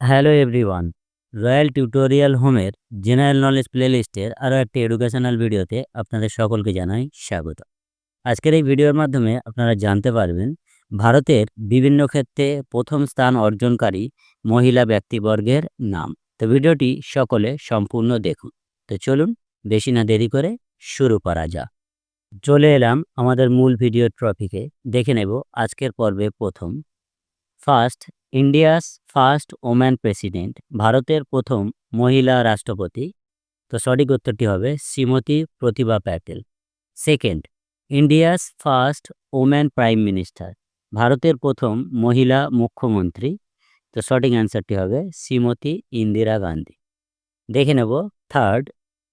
Hello everyone royal tutorial হোমের general knowledge প্লেলিস্টের আরও একটি এডুকেশনাল ভিডিওতে আপনাদের সকলকে জানাই স্বাগত। আজকের এই ভিডিওর মাধ্যমে আপনারা জানতে পারবেন, ভারতের বিভিন্ন ক্ষেত্রে প্রথম স্থান অর্জনকারী মহিলা ব্যক্তিবর্গের নাম। তো ভিডিওটি সকলে সম্পূর্ণ দেখুন। তো চলুন, বেশি না দেরি করে শুরু করা যাক। চলে এলাম আমাদের মূল ভিডিও ট্রফিকে দেখে নেব আজকের পর্বে প্রথম। First India's first woman president, ভারতের প্রথম মহিলা রাষ্ট্রপতি। তো সঠিক উত্তরটি হবে Shrimati Pratibha Patel. Second, India's first woman prime minister, ভারতের প্রথম মহিলা মুখ্যমন্ত্রী। তো সঠিক অ্যান্সারটি হবে শ্রীমতী ইন্দিরা গান্ধী। দেখে নেব, third,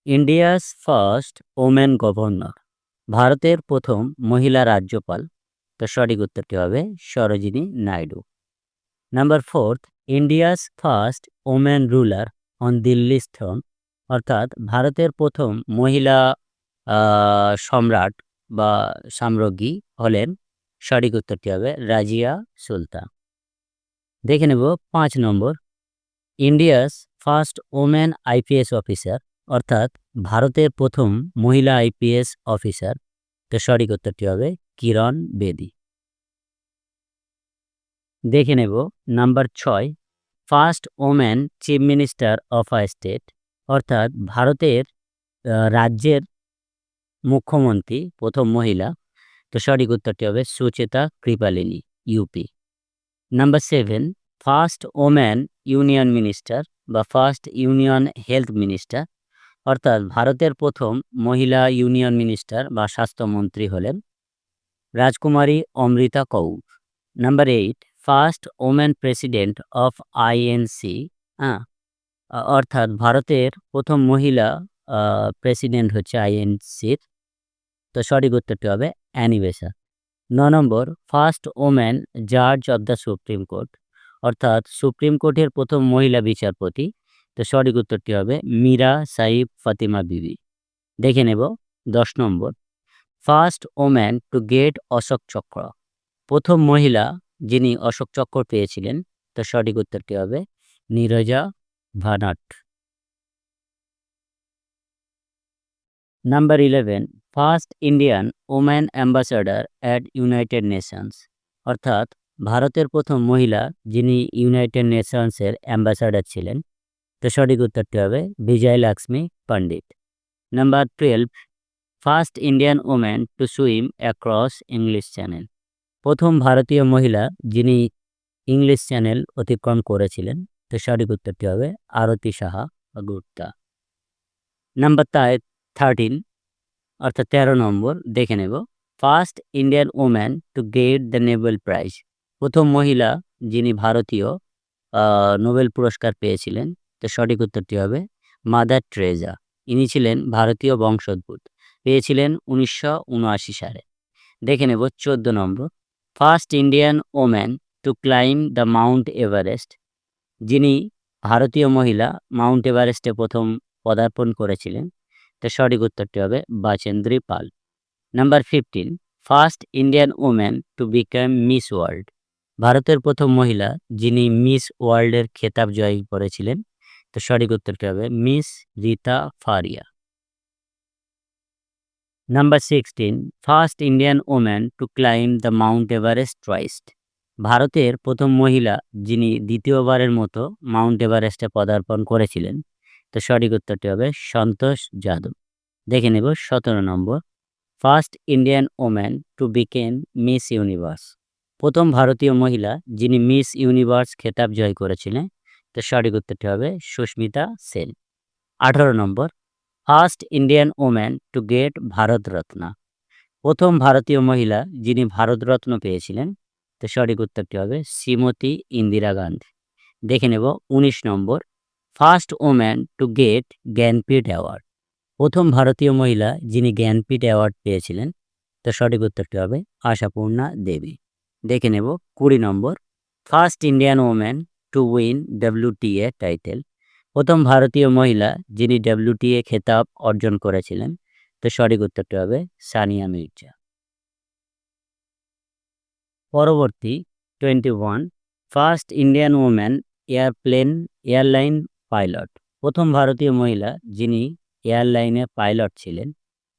India's first woman governor, ভারতের প্রথম মহিলা রাজ্যপাল। তো সঠিক উত্তরটি হবে Sarojini Naidu. Number fourth India's first women ruler on Delhi stone অর্থাৎ ভারতের প্রথম মহিলা সম্রাট বা সাম্রাজ্ঞী হলেন, সঠিক উত্তরটি হবে রাজিয়া সুলতান। দেখে নেব পাঁচ নম্বর India's first women IPS officer অর্থাৎ ভারতের প্রথম মহিলা আইপিএস অফিসার তো সঠিক উত্তরটি হবে কিরণ বেদি। দেখে নেব। নাম্বার ছয়, first woman chief minister of a state, অর্থাৎ ভারতের রাজ্যের মুখ্যমন্ত্রী, প্রথম মহিলা। তো সঠিক উত্তরটি হবে Sucheta Kripalani UP number seven, first woman union minister বা ফার্স্ট ইউনিয়ন হেলথ মিনিস্টার, অর্থাৎ ভারতের প্রথম মহিলা ইউনিয়ন মিনিস্টার বা স্বাস্থ্যমন্ত্রী হলেন Rajkumari Amrita Kaur. Number eight first woman president of INC হ্যাঁ? অর্থাৎ ভারতের প্রথম মহিলা প্রেসিডেন্ট হচ্ছে আইএনসির তো সঠিক উত্তরটি হবে অ্যানিবেশা ন নম্বর ফার্স্ট ওম্যান জাজ অব দ্য সুপ্রিম কোর্ট অর্থাৎ সুপ্রিম কোর্টের প্রথম মহিলা বিচারপতি। তো সঠিক উত্তরটি হবে মীরা সাহিব ফাতিমা বিবি। দেখে নেব দশ নম্বর first woman to get Ashok Chakra, প্রথম মহিলা যিনি অশোক চক্র পেয়েছিলেন তো সঠিক উত্তরটি হবে? Neerja Bhanot. Number eleven first Indian woman ambassador at United Nations অর্থাৎ ভারতের প্রথম মহিলা যিনি ইউনাইটেড নেশনসের অ্যাম্বাসাডার ছিলেন তো সঠিক উত্তরটি হবে? Vijay Lakshmi Pandit. Number twelve first Indian woman to swim across English channel প্রথম ভারতীয় মহিলা যিনি ইংলিশ চ্যানেল অতিক্রম করেছিলেন, তো সঠিক উত্তরটি হবে আরতি সাহা গুপ্তা। নাম্বার তাই থার্টিন অর্থাৎ তেরো নম্বর, দেখে নেব। First Indian woman to get the Nobel prize প্রথম মহিলা যিনি ভারতীয় নোবেল পুরস্কার পেয়েছিলেন, তো সঠিক উত্তরটি হবে মাদার ট্রেজা ইনি ছিলেন ভারতীয় বংশোদ্ভূত, পেয়েছিলেন উনিশশো উনআশি সালে। দেখে নেব চোদ্দ নম্বর। First Indian woman to climb the Mount Everest যিনি ভারতীয় মহিলা মাউন্ট এভারেস্টে প্রথম পদার্পণ করেছিলেন। তো সঠিক উত্তরটি হবে Bachendri Pal. Number fifteen first Indian woman to become Miss World ভারতের প্রথম মহিলা যিনি মিস ওয়ার্ল্ডের খেতাব জয় করেছিলেন। তো সঠিক উত্তরটি হবে Miss Reita Faria number sixteen first Indian woman to climb the Mount Everest twice ভারতের প্রথম মহিলা যিনি দ্বিতীয়বারের মতো মাউন্ট এভারেস্টে পদার্পণ করেছিলেন। তো সঠিক উত্তরটি হবে সন্তোষ যাদব। দেখে নেব সতেরো নম্বর। First Indian woman to became Miss Universe প্রথম ভারতীয় মহিলা যিনি মিস ইউনিভার্স খেতাব জয় করেছিলেন। তো সঠিক উত্তরটি হবে সুস্মিতা সেন। আঠারো নম্বর। First Indian woman to get Bharat Ratna প্রথম ভারতীয় মহিলা যিনি ভারতরত্ন পেয়েছিলেন, তো সঠিক উত্তরটি হবে শ্রীমতী ইন্দিরা গান্ধী। দেখে নেব উনিশ নম্বর, first woman to get Jnanpith award. প্রথম ভারতীয় মহিলা যিনি জ্ঞানপীঠ অ্যাওয়ার্ড পেয়েছিলেন, তো সঠিক উত্তরটি হবে আশাপূর্ণা দেবী। দেখে নেব কুড়ি নম্বর, first Indian woman to win WTA title. প্রথম ভারতীয় মহিলা যিনি ডাব্লিউটিএ খেতাব অর্জন করেছিলেন, তো সঠিক উত্তরটি হবে সানিয়া মির্জা। পরবর্তী twenty one first Indian woman airplane airline pilot প্রথম ভারতীয় মহিলা যিনি এয়ারলাইনে পাইলট ছিলেন,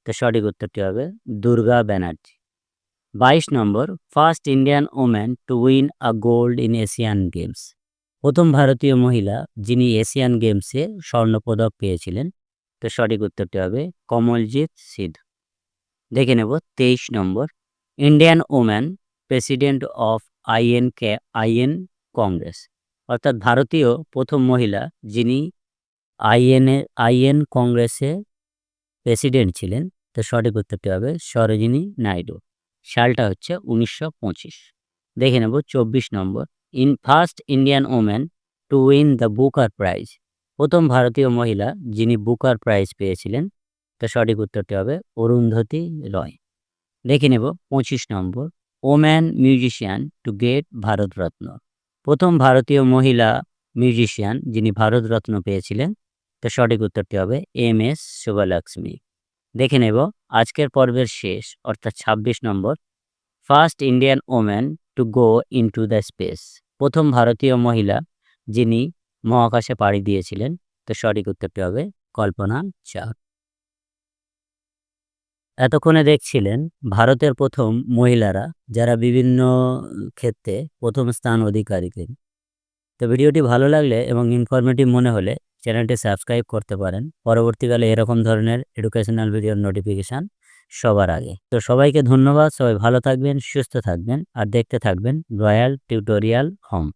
তো সঠিক উত্তরটি হবে দুর্গা ব্যানার্জি। বাইশ নম্বর first Indian woman to win a gold in Asian games প্রথম ভারতীয় মহিলা যিনি এশিয়ান গেমসে স্বর্ণপদক পেয়েছিলেন, তো সঠিক উত্তরটি হবে কমলজিৎ সিধু। দেখে নেব তেইশ নম্বর, Indian woman president of IN K IN Congress. অর্থাৎ ভারতীয় প্রথম মহিলা যিনি আইএনএ আইএন কংগ্রেসে প্রেসিডেন্ট ছিলেন, তো সঠিক উত্তরটি হবে সরোজিনী নাইডু। সালটা হচ্ছে উনিশশো পঁচিশ। দেখে নেব চব্বিশ নম্বর in first Indian woman to win the Booker prize প্রথম ভারতীয় মহিলা যিনি বুকার প্রাইজ পেয়েছিলেন, তো সঠিক উত্তরটি হবে অরুন্ধতী রয়। দেখে নেব পঁচিশ নম্বর woman musician to get Bharat Ratna প্রথম ভারতীয় মহিলা মিউজিশিয়ান যিনি ভারতরত্ন পেয়েছিলেন, তো সঠিক উত্তরটি হবে এম এস শুভলক্ষ্মী দেখে নেব আজকের পর্বের শেষ, অর্থাৎ ২৬ নম্বর first Indian woman to go into the space প্রথম ভারতীয় মহিলা যিনি মহাকাশে পাড়ি দিয়েছিলেন, তো সঠিক উত্তরটি হবে কল্পনা চাও এতক্ষণে দেখছিলেন ভারতের প্রথম মহিলারা যারা বিভিন্ন ক্ষেত্রে প্রথম স্থান অধিকারী তো ভিডিওটি ভালো লাগলে এবং ইনফরমেটিভ মনে হলে চ্যানেলটি সাবস্ক্রাইব করতে পারেন। পরবর্তীকালে এরকম ধরনের এডুকেশনাল ভিডিওর নোটিফিকেশান সবার আগে। তো সবাইকে ধন্যবাদ, সবাই ভালো থাকবেন, সুস্থ থাকবেন, আর দেখতে থাকবেন রয়্যাল টিউটোরিয়াল হোম।